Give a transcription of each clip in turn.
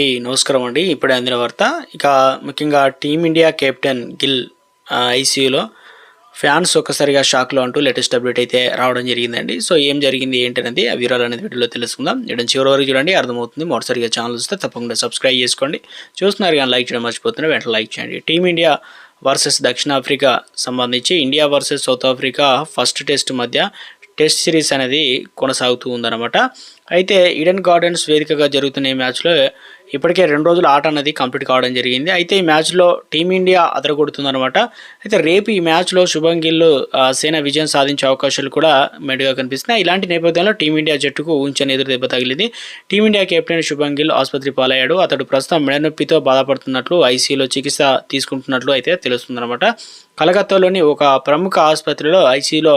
ఈ నమస్కారం అండి. ఇప్పుడే అందిన వార్త. ఇక ముఖ్యంగా టీమిండియా కెప్టెన్ గిల్ ఐసీయూలో ఫ్యాన్స్ ఒక్కసారిగా షాక్లో అంటూ లేటెస్ట్ అప్డేట్ అయితే రావడం జరిగిందండి. సో ఏం జరిగింది ఏంటనేది ఆ వివరాలు అనేది వీడియోలో తెలుసుకుందాం. ఇక్కడ చివరి వరకు చూడండి అర్థమవుతుంది. మొదటిసారిగా ఛానల్ వస్తే తప్పకుండా సబ్స్క్రైబ్ చేసుకోండి. చూస్తున్నారు కానీ లైక్ చేయడం మర్చిపోతున్నారు వెంటనే లైక్ చేయండి. టీమిండియా వర్సెస్ దక్షిణాఫ్రికా సంబంధించి India versus South Africa first test మధ్య టెస్ట్ సిరీస్ అనేది కొనసాగుతూ ఉందన్నమాట. అయితే ఈడెన్ గార్డెన్స్ వేదికగా జరుగుతున్న ఈ మ్యాచ్లో ఇప్పటికే రెండు రోజుల ఆట అనేది కంప్లీట్ కావడం జరిగింది. అయితే ఈ మ్యాచ్లో టీమిండియా అదరగొడుతుందనమాట అయితే రేపు ఈ మ్యాచ్లో శుభం గిల్ సేన విజయం సాధించే అవకాశాలు కూడా మెండుగా కనిపిస్తున్నాయి. ఇలాంటి నేపథ్యంలో టీమిండియా జట్టుకు ఉంచని ఎదురు దెబ్బ తగిలింది. టీమిండియా కెప్టెన్ శుభం గిల్ ఆసుపత్రి పాలయ్యాడు. అతడు ప్రస్తుతం మెడనొప్పితో బాధపడుతున్నట్లు ఐసీయూలో చికిత్స తీసుకుంటున్నట్లు అయితే తెలుస్తుందన్నమాట. కలకత్తాలోని ఒక ప్రముఖ ఆసుపత్రిలో ఐసీయూలో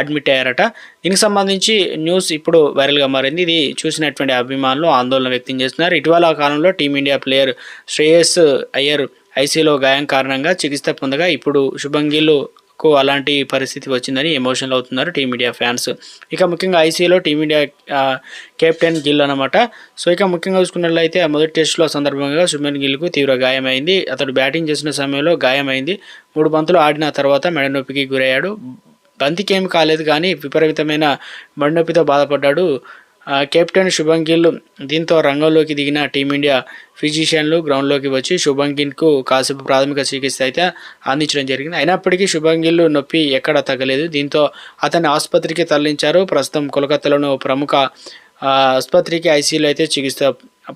అడ్మిట్ అయ్యారట. దీనికి సంబంధించి న్యూస్ ఇప్పుడు వైరల్గా మారింది. ఇది చూసినటువంటి అభిమానులు ఆందోళన వ్యక్తం చేస్తున్నారు. ఇటీవల కాలంలో team India player Shreyas Iyer ఐసీలో గాయం కారణంగా చికిత్స పొందగా ఇప్పుడు శుభంగిల్లుకు అలాంటి పరిస్థితి వచ్చిందని ఎమోషనల్ అవుతున్నారు టీమిండియా ఫ్యాన్స్. ఇక ముఖ్యంగా ఐసీయూలో టీమిండియా కెప్టెన్ గిల్ అనమాట సో ఇక ముఖ్యంగా చూసుకున్నట్లయితే మొదటి టెస్టులో సందర్భంగా శుభన్ గిల్కు తీవ్ర గాయమైంది. అతడు బ్యాటింగ్ చేసిన సమయంలో గాయమైంది. మూడు బంతులు ఆడిన తర్వాత మెడ నొప్పికి గురయ్యాడు. బంతికి ఏమి కాలేదు కానీ విపరీతమైన మెడ నొప్పితో బాధపడ్డాడు కెప్టెన్ శుభం గిల్ దీంతో రంగంలోకి దిగిన టీమిండియా ఫిజిషియన్లు గ్రౌండ్లోకి వచ్చి శుభం గిల్కు కాసేపు ప్రాథమిక చికిత్స అయితే అందించడం జరిగింది. అయినప్పటికీ శుభం నొప్పి ఎక్కడ తగ్గలేదు. దీంతో అతన్ని ఆసుపత్రికి తరలించారు. ప్రస్తుతం కోలకత్తాలోని ప్రముఖ ఆసుపత్రికి ఐసీయూలో అయితే చికిత్స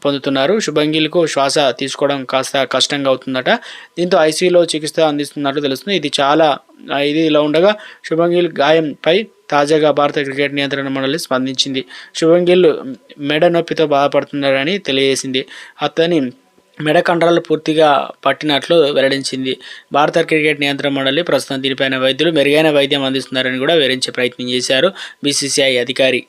పొందుతున్నారు. శుభంగిల్కు శ్వాస తీసుకోవడం కాస్త కష్టంగా అవుతుందట. దీంతో ఐసీయూలో చికిత్స అందిస్తున్నట్లు తెలుస్తుంది. ఇది చాలా ఇది ఇలా ఉండగా శుభంగిల్ గాయంపై తాజాగా భారత క్రికెట్ నియంత్రణ మండలి స్పందించింది. శుభంగిల్ మెడ నొప్పితో బాధపడుతున్నారని తెలియజేసింది. అతని మెడ కండరాలు పూర్తిగా పట్టినట్లు వెల్లడించింది. భారత క్రికెట్ నియంత్రణ మండలి ప్రస్తుతం దీనిపైన వైద్యులు మెరుగైన వైద్యం అందిస్తున్నారని కూడా వివరించే ప్రయత్నం చేశారు బీసీసీఐ అధికారి.